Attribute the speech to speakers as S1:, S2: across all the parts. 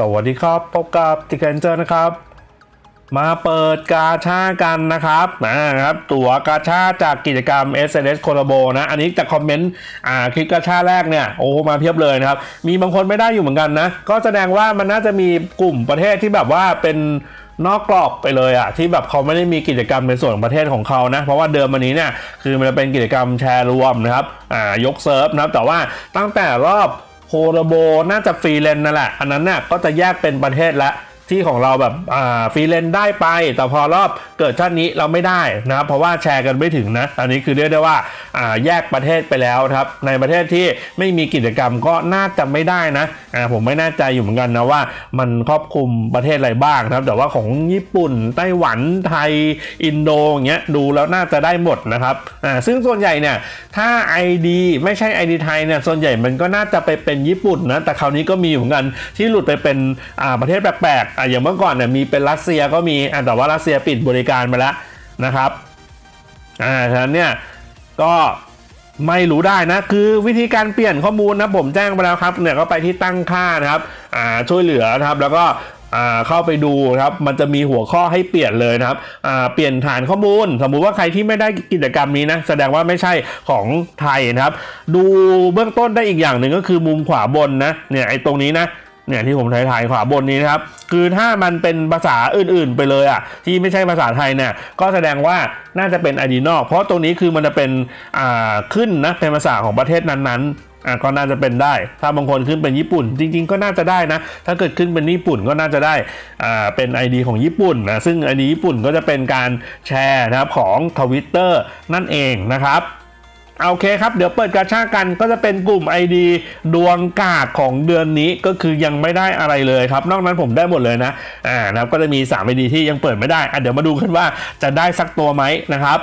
S1: สวัสดีครับ พบกับติกเกนเจอร์นะครับ มาเปิดกาชากันนะครับนะครับตั๋วกาชาจากกิจกรรม SNS c o l l a b o นะ อันนี้จากคอมเมนต์อ่าคลิปกาชาแรกเนี่ยโอ้มาเพียบเลยนะครับ มีบางคนไม่ได้อยู่เหมือนกันนะ ก็แสดงว่ามันน่าจะมีกลุ่มประเทศที่แบบว่าเป็นนอกกรอบไปเลยอะที่แบบเขาไม่ได้มีกิจกรรมในส่วนของประเทศของเขานะ เพราะว่าเดิมวันนี้เนี่ยคือมันจะเป็นกิจกรรมแชร์รวมนะครับอ่ายกเซิร์ฟนะครับแต่ว่าตั้งแต่รอบ โคโรโบน่าจะฟรีเลนนั่นแหละ อันนั้นน่ะก็จะแยกเป็นประเทศละ ที่ของเราแบบอ่าฟรีเลนได้ไป แต่พอรอบเกิดชาตินี้เราไม่ได้นะครับเพราะว่าแชร์กันไม่ถึงนะ อันนี้คือเรียกได้ว่าอ่าแยกประเทศไปแล้วครับในประเทศที่ไม่มีกิจกรรมก็น่าจะไม่ได้นะอ่าผมไม่แน่ใจอยู่เหมือนกันนะว่ามันครอบคลุมประเทศอะไรบ้างนะครับแต่ว่าของญี่ปุ่นไต้หวันไทยอินโดอย่างเงี้ยดูแล้วน่าจะได้หมดนะครับอ่าซึ่งส่วนใหญ่เนี่ยถ้า ID ไม่ใช่ ID ไทยเนี่ยส่วนใหญ่มันก็น่าจะไปเป็นญี่ปุ่นนะแต่คราวนี้ก็มีอยู่เหมือนกันที่หลุดไปเป็นอ่าประเทศแปลกอ่าอย่างเมื่อก่อนเนี่ยมีเป็นรัสเซียก็มีอ่าแต่ว่ารัสเซียปิดบริการไปแล้วนะครับอ่าฉะนั้นเนี่ยก็ไม่รู้ได้นะ คือวิธีการเปลี่ยนข้อมูลนะผมแจ้งไปแล้วครับเนี่ยก็ไปที่ตั้งค่านะครับอ่าช่วยเหลือนะครับแล้วก็อ่าเข้าไปดูครับ มันจะมีหัวข้อให้เปลี่ยนเลยนะครับอ่าเปลี่ยนฐานข้อมูล สมมุติว่าใครที่ไม่ได้กิจกรรมนี้นะ แสดงว่าไม่ใช่ของไทยนะครับ ดูเบื้องต้นได้อีกอย่างหนึ่งก็คือมุมขวาบนนะ เนี่ยไอ้ตรงนี้นะ เนี่ยที่ผมถ่ายถ่ายขวาบนนี้นะครับ คือถ้ามันเป็นภาษาอื่นๆไปเลยอะที่ไม่ใช่ภาษาไทยเนี่ยก็แสดงว่าน่าจะเป็นไอดีนอก เพราะตรงนี้คือมันจะเป็นอ่าขึ้นนะเป็นภาษาของประเทศนั้นๆอะก็น่าจะเป็นได้ ถ้าบางคนขึ้นเป็นญี่ปุ่น จริง ๆ ก็น่าจะได้นะ ถ้าเกิดขึ้นเป็นญี่ปุ่นก็น่าจะได้อ่าเป็น ID ของญี่ปุ่นนะซึ่ง ID ญี่ปุ่นก็จะเป็นการแชร์นะครับของทวิตเตอร์นั่นเองนะครับ โอเคครับ เดี๋ยวเปิดกาชากันก็จะเป็นกลุ่ม ID ดวงกาดของเดือนนี้ก็คือยังไม่ได้อะไรเลยครับ นอกนั้นผมได้หมดเลยนะอ่านะครับก็จะมี 3 ID ที่ยังเปิดไม่ได้อะเดี๋ยวมาดูกันว่าจะได้สักตัวไหมนะครับ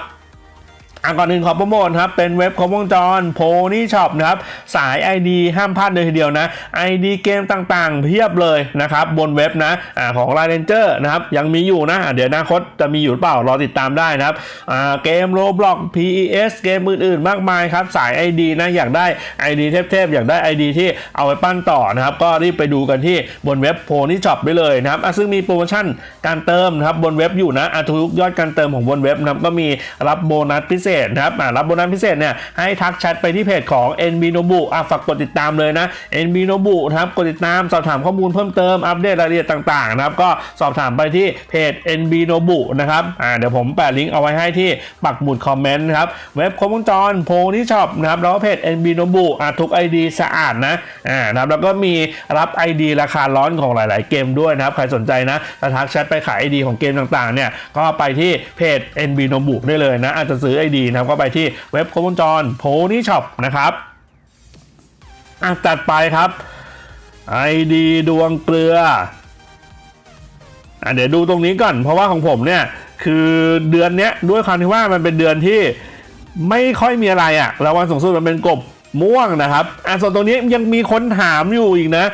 S1: อะก่อนอื่นขอโปรโมทครับ เป็นเว็บครบวงจรโพนี่ช็อปนะครับ สาย ID ห้ามพลาดเลยทีเดียวนะ ID เกมต่างๆ เพียบเลยนะครับ บนเว็บนะอ่าของ l i เ e นเจอร์นะครับ ยังมีอยู่นะ เดี๋ยวอนาคตจะมีอยู่หรือเปล่า รอติดตามได้นะครับอ่าเกม Roblox PES เกมอื่นๆ มากมายครับ สาย ID นะ อยากได้ ID เทพๆ อยากได้ ID ที่เอาไปปั้นต่อนะครับ ก็รีบไปดูกันที่บนเว็บโพนี่ช็อปไปเลยนะครับอะซึ่งมีโปรโมชั่นการเติมนะครับบนเว็บอยู่นะอะทุกยอดการเติมของบนเว็บนะครับก็มีรับโบนัสพิเศษนะครับรับโบนัสพิเศษเนี่ยให้ทักแชทไปที่เพจของ NB Nobu อะฝากกดติดตามเลยนะ NB Nobu นะครับกดติดตามสอบถามข้อมูลเพิ่มเติมอัปเดตรายละเอียดต่างๆนะครับก็สอบถามไปที่เพจ NB Nobu นะครับอ่าเดี๋ยวผมแปะลิงก์เอาไว้ให้ที่ปักหมุดคอมเมนต์นะครับเว็บครบวงจรโพนี่ช็อปนะครับแล้วก็เพจ NB Nobu อะทุก ID สะอาดนะอ่านะครับแล้วก็มีรับ ID ราคาร้อนของหลาย ๆ เกมด้วยนะครับใครสนใจนะจะทักแชทไปขาย ID ของเกมต่างๆเนี่ยก็ไปที่เพจ NB Nobu ได้เลยนะอาจจะซื้อ ID นะครับก็ไปที่เว็บครบวงจรโพนี่ช็อปนะครับอะจัดไปครับ ID ดวงเกลืออะเดี๋ยวดูตรงนี้ก่อนเพราะว่าของผมเนี่ยคือเดือนเนี้ยด้วยความที่ว่ามันเป็นเดือนที่ไม่ค่อยมีอะไรอะรางวัลสูงสุดมันเป็นกบม่วงนะครับอะส่วนตรงนี้ยังมีคนถามอยู่อีกนะ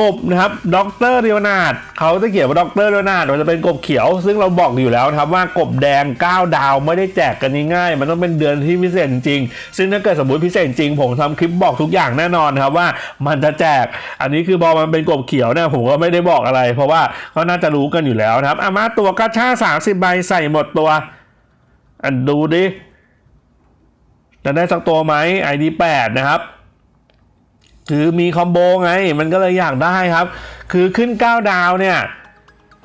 S1: กบนะครับด็อกเตอร์เรียวนาดเขาจะเขียนว่าด็อกเตอร์เรียวนาดมันจะเป็นกบเขียว ซึ่งเราบอกอยู่แล้วนะครับว่ากบแดง 9 ดาวไม่ได้แจกกันง่ายๆมันต้องเป็นเดือนที่พิเศษจริง ซึ่งถ้าเกิดสมมติพิเศษจริง ผมทำคลิปบอกทุกอย่างแน่นอนครับว่ามันจะแจก อันนี้คือพอมันเป็นกบเขียวนี่ยผมก็ไม่ได้บอกอะไร เพราะว่าก็น่าจะรู้กันอยู่แล้วนะครับอามาตัวกระชา30ใบใส่หมดตัว อันดูดิจะได้สักตัวไหมไอดี ID 8นะครับ คือมีคอมโบไง มันก็เลยอยากได้ครับ คือขึ้น 9 ดาวเนี่ย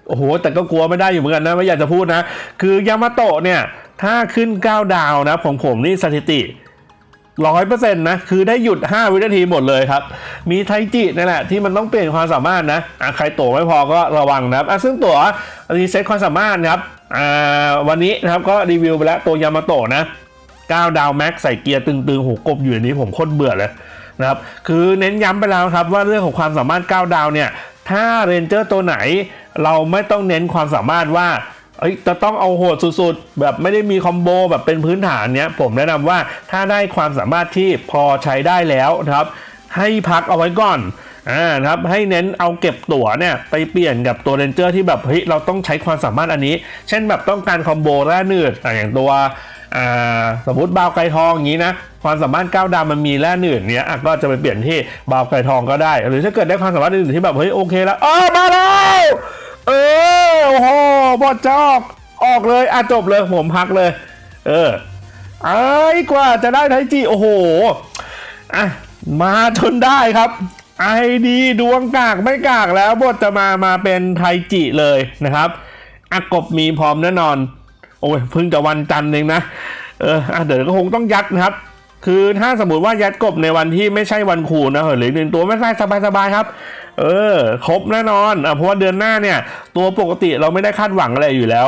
S1: โอ้โห แต่ก็กลัวไม่ได้อยู่เหมือนกันนะ ไม่อยากจะพูดนะ คือยามาโตะเนี่ย ถ้าขึ้น 9 ดาวนะของผมนี่สถิติร้อยเปอร์เซ็นต์นะ คือได้หยุด 5 วินาทีหมดเลยครับ มีไทจินั่นแหละที่มันต้องเปลี่ยนความสามารถนะอะใครตัวไม่พอก็ระวังนะครับอะซึ่งตัวรีเซ็ตความสามารถนะครับอ่าวันนี้นะครับก็รีวิวไปแล้วตัวยามาโตะนะ 9 ดาวแม็กใส่เกียร์ตึงๆหูกบอยู่ในนี้ผมโคตรเบื่อเลย นะครับคือเน้นย้ำไปแล้วครับว่าเรื่องของความสามารถ 9 ดาวเนี่ยถ้าเรนเจอร์ตัวไหน เราไม่ต้องเน้นความสามารถว่าเอ้ยจะต้องเอาโหดสุดๆ แบบไม่ได้มีคอมโบแบบเป็นพื้นฐานเนี้ยผมแนะนำว่าถ้าได้ความสามารถที่พอใช้ได้แล้วนะครับ ให้พักเอาไว้ก่อนอ่านะครับให้เน้นเอาเก็บตั๋วเนี่ยไปเปลี่ยนกับตัวเรนเจอร์ที่แบบเฮ้ยเราต้องใช้ความสามารถอันนี้ เช่นแบบต้องการคอมโบแร่เนืดอะอย่างตัว สมมติบาวไกรทองอย่างนี้นะความสามารถก้าวดาวมันมีแร่อื่นเนี้ยก็จะไปเปลี่ยนที่บาวไกรทองก็ได้ หรือถ้าเกิดได้ความสามารถอื่นที่แบบเฮ้ยโอเคแล้วเออมาแล้วเออโอ้โหบอดจะออกออกเลยอะจบเลยผมพักเลย เออไอ้กว่าจะได้ไทจิโอ้โหอะมาจนได้ครับไอดีดวงกากไม่กากแล้วบทจะมามาเป็นไทจิเลยนะครับอากบมีพร้อมแน่นอน โอ้ยเพิ่งจะวันจันทร์เองนะเอออเดี๋ยวก็คงต้องยัดนะครับคือถ้าสมมติว่ายัดกบในวันที่ไม่ใช่วันขูนะหรือหนึ่งตัวไม่ใช่สบายๆครับ เออ ครบแน่นอนอะเพราะว่าเดือนหน้าเนี่ย ตัวปกติเราไม่ได้คาดหวังอะไรอยู่แล้ว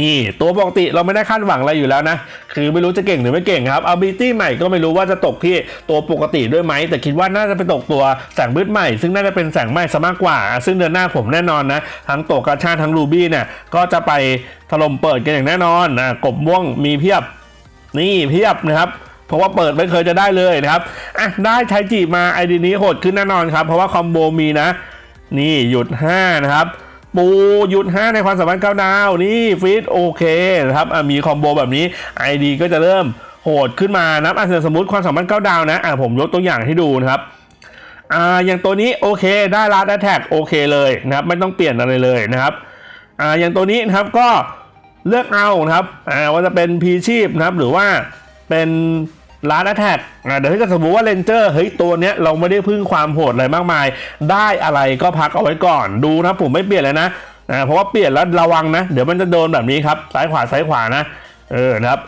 S1: นี่ตัวปกติเราไม่ได้คาดหวังอะไรอยู่แล้วนะ คือไม่รู้จะเก่งหรือไม่เก่งครับ ability ใหม่ก็ไม่รู้ว่าจะตกที่ตัวปกติด้วยไหม แต่คิดว่าน่าจะไปตกตัวแสงมืดใหม่ ซึ่งน่าจะเป็นแสงไหม้ซะมากกว่า ซึ่งเดือนหน้าผมแน่นอนนะ ทั้งตกาชาทั้งรูบี้เนี่ยก็จะไปถล่มเปิดกันอย่างแน่นอนนะกบม่วงมีเพียบนี่เพียบนะครับเพราะว่าเปิดไม่เคยจะได้เลยนะครับ อะ ได้ไทจิมาไอดีนี้โหดขึ้นแน่นอนครับ เพราะว่าคอมโบมีนะ นี่หยุด 5 นะครับ ปูหยุด5ในความสามารถก้าวดาวนี่ฟิตโอเคนะครับอะมีคอมโบแบบนี้ ID ก็จะเริ่มโหดขึ้นมานับอะสมมติความสามารถก้าวดาวนะอะผมยกตัวอย่างให้ดูนะครับอ่าอย่างตัวนี้โอเคได้ลัดแอทแทกโอเคเลยนะครับไม่ต้องเปลี่ยนอะไรเลยนะครับอ่าอย่างตัวนี้นะครับก็เลือกเอานะครับอ่าว่าจะเป็นพีชีพนะครับหรือว่าเป็น ลัดแอทแทกเดี๋ยวถ้าเกิดสมมติว่าเลนเจอร์เฮ้ยตัวเนี้ยเราไม่ได้พึ่งความโหดอะไรมากมาย ได้อะไรก็พักเอาไว้ก่อนดูนะผมไม่เปลี่ยนเลยนะอ่าเพราะว่าเปลี่ยนแล้วระวังนะ เดี๋ยวมันจะโดนแบบนี้ครับซ้ายขวาซ้ายขวานะ เออนะครับ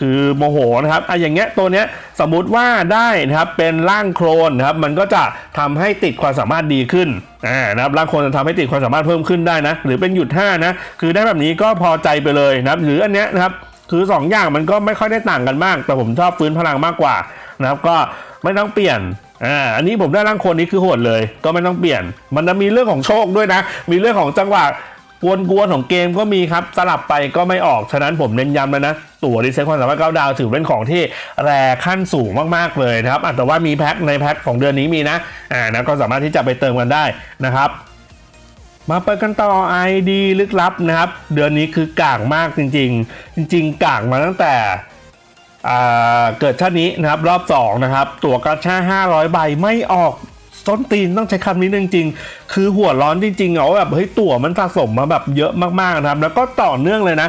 S1: คือโมโหนะครับอะอย่างเงี้ยตัวเนี้ยสมมุติว่าได้นะครับเป็นร่างโครนนะครับ มันก็จะทำให้ติดความสามารถดีขึ้นอ่านะครับร่างโครนจะทำให้ติดความสามารถเพิ่มขึ้นได้นะ หรือเป็นหยุด5นะคือได้แบบนี้ก็พอใจไปเลยนะครับ หรืออันเนี้ยนะครับ คือ2อย่างมันก็ไม่ค่อยได้ต่างกันมาก แต่ผมชอบฟื้นพลังมากกว่านะครับ ก็ไม่ต้องเปลี่ยนอ่าอันนี้ผมได้ร่างคนนี้คือโหดเลย ก็ไม่ต้องเปลี่ยน มันจะมีเรื่องของโชคด้วยนะ มีเรื่องของจังหวะกวนๆของเกมก็มีครับ สลับไปก็ไม่ออก ฉะนั้นผมเน้นย้ำแล้วนะ ตัวรีเซ็ตความสามารถก้าดาวถือเป็นของที่แรขั้นสูงมากๆเลยนะครับอะแต่ว่ามีแพ็คในแพ็คของเดือนนี้มีนะอ่านะก็สามารถที่จะไปเติมกันได้นะครับ มาเปิดกันต่อ ID ลึกลับนะครับ เดือนนี้คือกากมากจริง ๆ จริง ๆ กากมาตั้งแต่เกิดชาตินี้นะครับรอบ 2 นะครับ ตั๋วกาชา500 ใบไม่ออกต้นตีนต้องใช้คำนี้จริงๆ คือหัวร้อนจริงๆเอาแบบเฮ้ยตั๋วมันสะสมมาแบบเยอะมากๆนะครับ แล้วก็ต่อเนื่องเลยนะ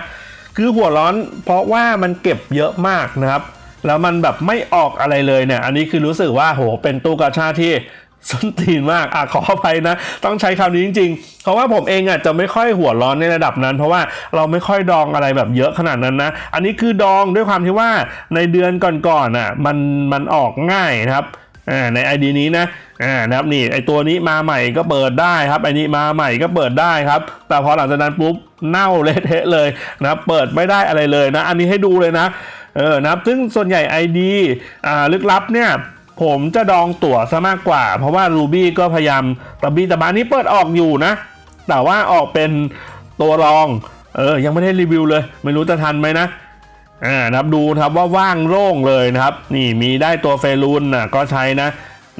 S1: คือหัวร้อนเพราะว่ามันเก็บเยอะมากนะครับ แล้วมันแบบไม่ออกอะไรเลยเนี่ย อันนี้คือรู้สึกว่าโหเป็นตู้กาชาที่ ส้นตีนมากอะขออภัยนะ ต้องใช้คำนี้จริงๆ เพราะว่าผมเองอะจะไม่ค่อยหัวร้อนในระดับนั้น เพราะว่าเราไม่ค่อยดองอะไรแบบเยอะขนาดนั้นนะ อันนี้คือดองด้วยความที่ว่าในเดือนก่อนๆอะมันมันออกง่ายนะครับอ่าใน ID นี้นะอ่านะครับนี่ไอตัวนี้มาใหม่ก็เปิดได้ครับไอนี้มาใหม่ก็เปิดได้ครับ แต่พอหลังจากนั้นปุ๊บเน่าเละเทะเลยนะเปิดไม่ได้อะไรเลยนะ อันนี้ให้ดูเลยนะเออนะครับซึ่งส่วนใหญ่ ID อ่าลึกลับเนี่ย ผมจะดองตั๋วซะมากกว่า เพราะว่า Ruby ก็พยายามตะบีตะบานนี้เปิดออกอยู่นะ แต่ว่าออกเป็นตัวรอง เออ ยังไม่ได้รีวิวเลย ไม่รู้จะทันไหมนะอ่านะครับดูครับว่าว่างโล่งเลยนะครับ นี่มีได้ตัวเฟรูนนะก็ใช้นะ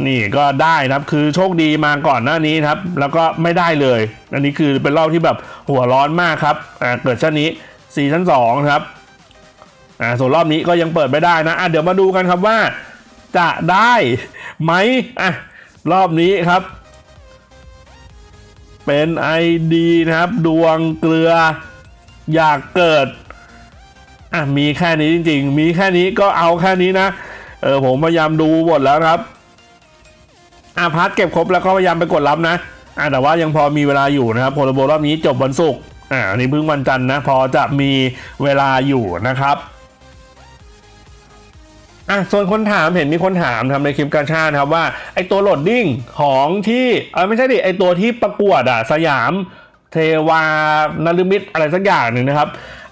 S1: นี่ก็ได้นะครับคือโชคดีมาก่อนหน้านี้ครับ แล้วก็ไม่ได้เลย อันนี้คือเป็นรอบที่แบบหัวร้อนมากครับอ่าเกิดชั้นนี้ซีซั่นสองครับอ่าส่วนรอบนี้ก็ยังเปิดไม่ได้นะอะเดี๋ยวมาดูกันครับว่า จะได้ไหมอะรอบนี้ครับ เป็น ID นะครับ ดวงเกลืออยากเกิดอะมีแค่นี้จริง ๆ มีแค่นี้ก็เอาแค่นี้นะ เออผมพยายามดูหมดแล้วครับอะพาร์ทเก็บครบแล้วก็พยายามไปกดรับนะอะแต่ว่ายังพอมีเวลาอยู่นะครับโพลโบรอบนี้จบวันศุกร์อะอันนี้เพิ่งวันจันทร์นะ พอจะมีเวลาอยู่นะครับ อะส่วนคนถามเห็นมีคนถามทำในคลิปกาชาดครับว่าไอตัวโหลดดิ้งของที่เออไม่ใช่ดิไอตัวที่ประกวดอะสยามเทวานลมิตอะไรสักอย่างหนึ่งนะครับ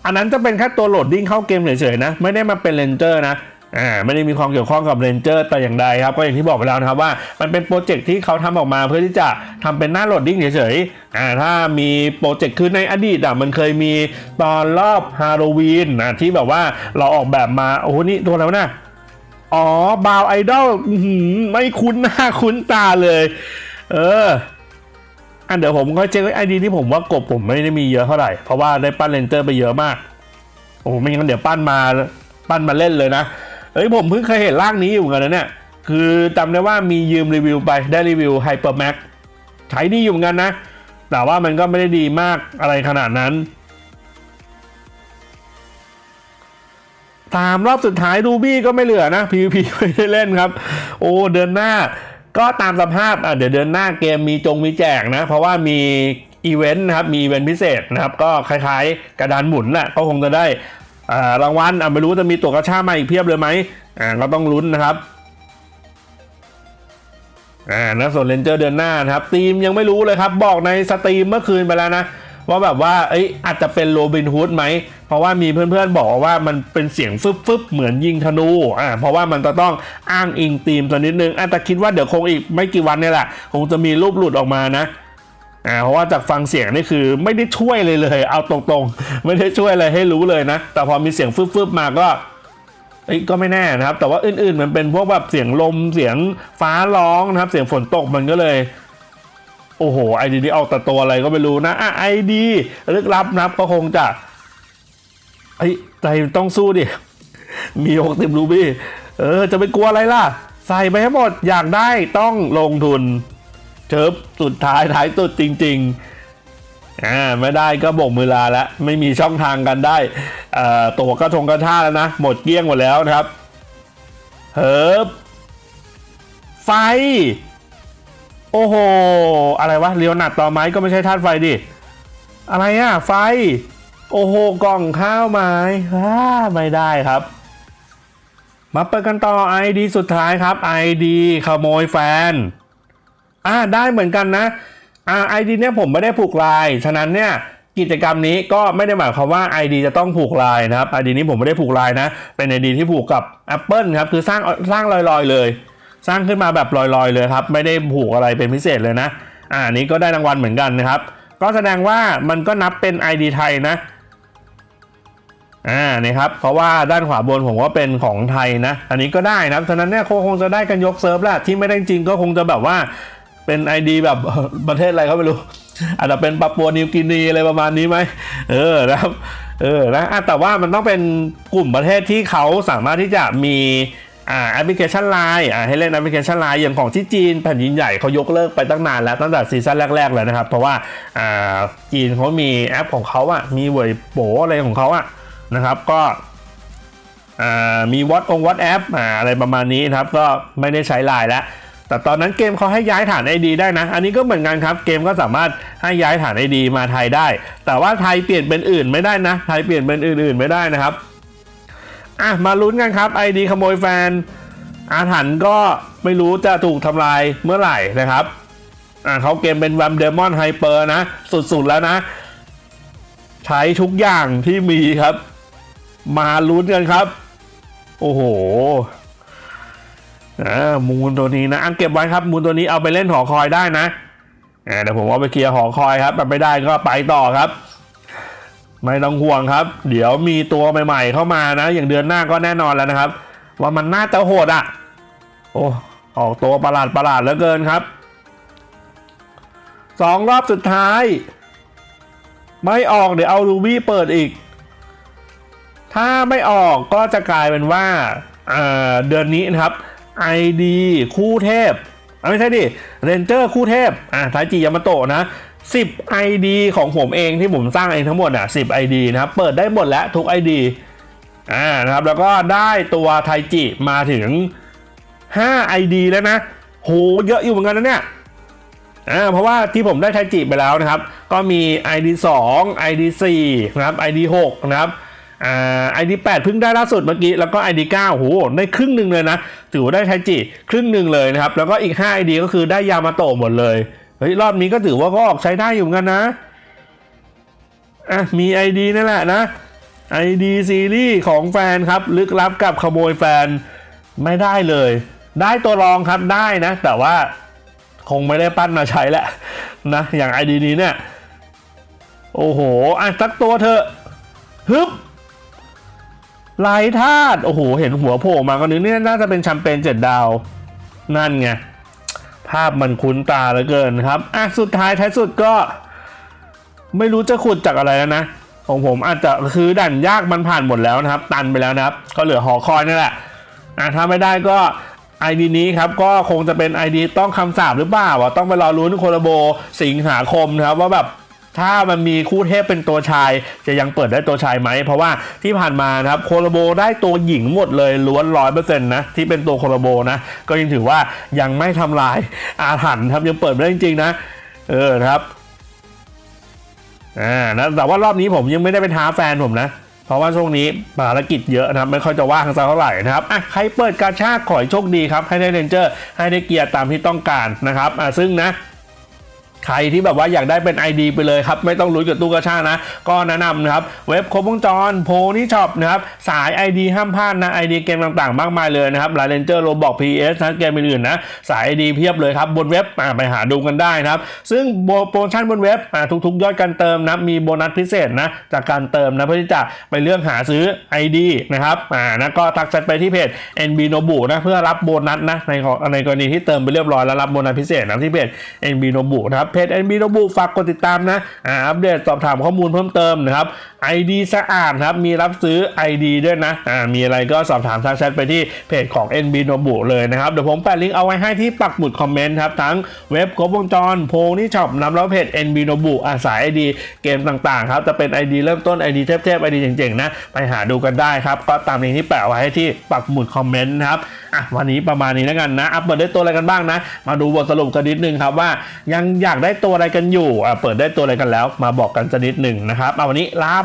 S1: อันนั้นจะเป็นแค่ตัวโหลดดิ้งเข้าเกมเฉยๆนะ ไม่ได้มาเป็นเรนเจอร์นะอ่าไม่ได้มีความเกี่ยวข้องกับเรนเจอร์แต่อย่างใดครับ ก็อย่างที่บอกไปแล้วนะครับว่ามันเป็นโปรเจกต์ที่เขาทำออกมาเพื่อที่จะทำเป็นหน้าโหลดดิ้งเฉยๆอ่าถ้ามีโปรเจกต์คือในอดีตอะมันเคยมีตอนรอบฮาโลวีนนะที่แบบว่าเราออกแบบมาโอ้โหนี่ตัวอะไรวะเนี่ย อ๋อบาวไอดอลไม่คุ้นหน้าคุ้นตาเลย เออ อันเดี๋ยวผมก็เช็คไอดีที่ผมว่ากบผมไม่ได้มีเยอะเท่าไหร่ เพราะว่าได้ปั้นเลนเจอร์ไปเยอะมาก โอ้ไม่งั้นเดี๋ยวปั้นมาปั้นมาเล่นเลยนะเอ้ยผมเพิ่งเคยเห็นร่างนี้อยู่เหมือนกันนะเนี่ย คือจำได้ว่ามียืมรีวิวไปได้รีวิวไฮเปอร์แม็กใช้ดีอยู่เหมือนกันนะ แต่ว่ามันก็ไม่ได้ดีมากอะไรขนาดนั้น ตามรอบสุดท้ายดูบี้ก็ไม่เหลือนะ PVP ไม่ได้เล่นครับ โอ้เดินหน้าก็ตามสภาพอะเดี๋ยวเดินหน้าเกมมีจงมีแจกนะ เพราะว่ามีอีเวนต์นะครับ มีอีเวนต์พิเศษนะครับ ก็คล้ายๆ กระดานหมุนแหละก็คงจะได้อ่ารางวัลอะไม่รู้จะมีตัวกระชามาอีกเพียบเลยไหมอ่าก็ต้องลุ้นนะครับอ่านะส่วนเลนเจอร์เดือนหน้านะครับทีมยังไม่รู้เลยครับ บอกในสตรีมเมื่อคืนไปแล้วนะ ว่าแบบว่าเอ้ยอาจจะเป็นโรบินฮูดไหม เพราะว่ามีเพื่อนๆบอกว่ามันเป็นเสียงฟึบฟึบๆเหมือนยิงธนูอ่าเพราะว่ามันจะต้องอ้างอิงทีมตัวนิดนึงอะแต่คิดว่าเดี๋ยวคงอีกไม่กี่วันเนี่ยแหละคงจะมีรูปหลุดออกมานะอ่าเพราะว่าจากฟังเสียงนี่คือไม่ได้ช่วยเลยเลย เอาตรงๆ ไม่ได้ช่วยอะไรให้รู้เลยนะ แต่พอมีเสียงฟึบๆมาก็เอ้ยก็ไม่แน่นะครับ แต่ว่าอื่นๆมันเป็นพวกแบบเสียงลมเสียงฟ้าร้องนะครับ เสียงฝนตกมันก็เลย โอ้โหไอดีนี้เอาแต่ตัวอะไรก็ไม่รู้นะอะไอดีลึกลับนับก็คงจะไอ้ใจต้องสู้ดิ มีหกสิบรูบี้เออ จะไปกลัวอะไรล่ะ ใส่ไปให้หมดอยากได้ต้องลงทุนเชิบสุดท้ายท้ายสุดจริง ๆอ่าไม่ได้ก็โบกมือลาแล้ว ไม่มีช่องทางกันได้อ่อตัวกระทงกระท่าแล้วนะ หมดเกลี้ยงหมดแล้วนะครับเฮิบไฟ โอ้โห อะไรวะเรียวหนัดต่อไม้ก็ไม่ใช่ธาตุไฟดิ อะไรอะไฟ โอ้โห กล่องข้าวไม้ฮ่าไม่ได้ครับ มาเปิดกันต่อ ID สุดท้ายครับ ID ขโมยแฟน อ่าได้เหมือนกันนะ อ่า ID เนี่ยผมไม่ได้ผูกลาย ฉะนั้นเนี่ยกิจกรรมนี้ก็ไม่ได้หมายความว่า ID จะต้องผูกลายนะครับ ID นี้ผมไม่ได้ผูกลายนะ เป็น ID ที่ผูกกับ Apple ครับ คือสร้างสร้างลอยๆเลย สร้างขึ้นมาแบบลอยๆเลยครับ ไม่ได้ผูกอะไรเป็นพิเศษเลยนะ อ่านี้ก็ได้รางวัลเหมือนกันนะครับ ก็แสดงว่ามันก็นับเป็น ID ไทยนะ อ่านี่ครับ เพราะว่าด้านขวาบนผมว่าเป็นของไทยนะ อันนี้ก็ได้นะฉะนั้นเนี่ยคงจะได้กันยกเซิร์ฟแหละที่ไม่ได้จริงก็คงจะแบบว่าเป็น ID แบบประเทศอะไรก็ไม่รู้ อาจจะเป็นปาปัวนิวกินีอะไรประมาณนี้ไหมเออนะครับเออนะแต่ว่ามันต้องเป็นกลุ่มประเทศที่เขาสามารถที่จะมี อ่าแอปพลิเคชันไลน์อ่าให้เล่นแอปพลิเคชันไลน์อย่างของที่จีนแผ่นดินใหญ่เขายกเลิกไปตั้งนานแล้วตั้งแต่ซีซั่นแรกๆเลยนะครับ เพราะว่าอ่าจีนเขามีแอปของเขาอะมีเว่ยโปอะไรของเขาอะนะครับก็มีวอตองวอตแอปอะไรประมาณนี้นะครับก็ไม่ได้ใช้ไลน์แล้ว แต่ตอนนั้นเกมเขาให้ย้ายฐาน ID ได้นะ อันนี้ก็เหมือนกันครับเกมก็สามารถให้ย้ายฐาน ID มาไทยได้ แต่ว่าไทยเปลี่ยนเป็นอื่นไม่ได้นะไทยเปลี่ยนเป็นอื่น ๆ ไม่ได้นะครับ อะมาลุ้นกันครับ ID ขโมยแฟน อาถรรพ์ก็ไม่รู้จะถูกทำลายเมื่อไหร่นะครับอะเขาเกมเป็นแวมเดมอนไฮเปอร์นะ สุดๆแล้วนะ ใช้ทุกอย่างที่มีครับ มาลุ้นกันครับ โอ้โหอ่ามูลตัวนี้นะอันเก็บไว้ครับมูลตัวนี้เอาไปเล่นหอคอยได้นะอ่าเดี๋ยวผมเอาไปเคลียร์หอคอยครับแต่ไม่ได้ก็ไปต่อครับ ไม่ต้องห่วงครับ เดี๋ยวมีตัวใหม่ๆเข้ามานะ อย่างเดือนหน้าก็แน่นอนแล้วนะครับ ว่ามันน่าจะโหดอะ โอ้ออกตัวประหลาดประหลาดเหลือเกินครับสองรอบสุดท้าย ไม่ออกเดี๋ยวเอารูบี้เปิดอีก ถ้าไม่ออกก็จะกลายเป็นว่าเอ่อเดือนนี้นะครับ ID คู่เทพไม่ใช่ดิเรนเจอร์คู่เทพอะทายจิยามาโตะนะ 10 ID ของผมเองที่ผมสร้างเองทั้งหมดอะ10 ID นะครับ เปิดได้หมดแล้วทุก ID อ่านะครับแล้วก็ได้ตัวไทจิมาถึง 5 ID แล้วนะโหเยอะอยู่เหมือนกันนะเนี่ยอ่าเพราะว่าที่ผมได้ไทจิไปแล้วนะครับ ก็มี ID 2 ID 4นะครับ ID 6นะครับอ่า ID 8เพิ่งได้ล่าสุดเมื่อกี้ แล้วก็ ID 9โหได้ครึ่งหนึ่งเลยนะ ถือว่าได้ไทจิครึ่งหนึ่งเลยนะครับ แล้วก็อีก 5 ID ก็คือได้ยามาโตะหมดเลย เฮ้ยรอบนี้ก็ถือว่าก็ออกใช้ได้อยู่เหมือนกันนะอะมี ID นั่นแหละนะ ID ซีรีส์ของแฟนครับ ลึกลับกับขโมยแฟนไม่ได้เลย ได้ตัวรองครับได้นะ แต่ว่าคงไม่ได้ปั้นมาใช้แหล้วนะ อย่างไอดีนี้เนี่ย โอ้โหอะสักตัวเถอะฮึบลายธาตุโอ้โห เห็นหัวโผล่มาก็นึกเนี่ยน่าจะเป็นแชมเปญเจ็ดดาว นั่นไง ภาพมันคุ้นตาเหลือเกินครับอะสุดท้ายท้ายสุดก็ ไม่รู้จะขุดจากอะไรแล้วนะ ของผมอาจจะคือดันยากมันผ่านหมดแล้วนะครับ ตันไปแล้วนะครับ ก็เหลือหอคอยนี่นแหละอะถ้าไม่ได้ก็ไอดีนี้ครับก็คงจะเป็นไอดีต้องคำสาบหรือเปล่าวะต้องไปรอรุ้นโคลโบสิงหาคมนะครับว่าแบบ ถ้ามันมีคู่เทพเป็นตัวชาย จะยังเปิดได้ตัวชายไหม เพราะว่าที่ผ่านมานะครับโคลโบได้ตัวหญิงหมดเลยล้วนร้อยเปอร์เซ็นต์นะ ที่เป็นตัวโคลโบนะ ก็ยังถือว่ายังไม่ทำลายอาถรรพ์ครับยังเปิดไม่ได้จริงๆนะ เออครับอ่านะแต่ว่ารอบนี้ผมยังไม่ได้ไปท้าแฟนผมนะเพราะว่าช่วงนี้ภารกิจเยอะนะครับ ไม่ค่อยจะว่างสักเท่าไหร่นะครับอะใครเปิดกาชาขอให้โชคดีครับ ให้ได้เรนเจอร์ ให้ได้เกียร์ตามที่ต้องการนะครับอะซึ่งนะ ใครที่แบบว่าอยากได้เป็น ID ไปเลยครับ ไม่ต้องลุ้นกับตู้กระชานะ ก็แนะนำนะครับ เว็บครบวงจรโพนี่ช็อปนะครับ สาย ID ห้ามพลาดนะ ID เกมต่างๆ มากมายเลยนะครับลายเลนเจอร์โรบอก PS นะเกมอื่นๆนะ สาย ID เพียบเลยครับ บนเว็บไปหาดูกันได้นะครับ ซึ่งโปรโมชั่นบนเว็บทุกๆ ยอดการเติมนะมีโบนัสพิเศษนะจากการเติมนะเพื่อที่จะไปเลือกหาซื้อ ID นะครับอ่านะก็ทักแชทไปที่เพจ NB Nobu นะเพื่อรับโบนัสนะในในกรณีที่เติมไปเรียบร้อยแล้วรับโบนัสพิเศษนะที่เพจ NB Nobu นะครับเพจ NB ระบุฝากกดติดตามนะอ่าอัปเดตสอบถามข้อมูลเพิ่มเติมนะครับ ID สะอาดครับ มีรับซื้อ ID ด้วยนะ อ่า มีอะไรก็สอบถามทางแชทไปที่เพจของ NB Nobu เลยนะครับ เดี๋ยวผมแปะลิงก์เอาไว้ให้ที่ปักหมุดคอมเมนต์ครับ ทั้งเว็บครบวงจร โพนี่ช็อปนำแล้วเพจ NB Nobu อาสาย ID เกมต่างๆ ครับ จะเป็น ID เริ่มต้น ID เทพๆ ID เจ๋งๆ นะ ไปหาดูกันได้ครับ ก็ตามลิงก์ที่แปะไว้ให้ที่ปักหมุดคอมเมนต์นะครับ อะ วันนี้ประมาณนี้แล้วกันนะ อัปเปิดได้ตัวอะไรกันบ้างนะ มาดูบทสรุปกันนิดนึงครับว่ายังอยากได้ตัวอะไรกันอยู่ อะ เปิดได้ตัวอะไรกันแล้ว มาบอกกันสักนิดหนึ่งนะครับ เอาวันนี้ลา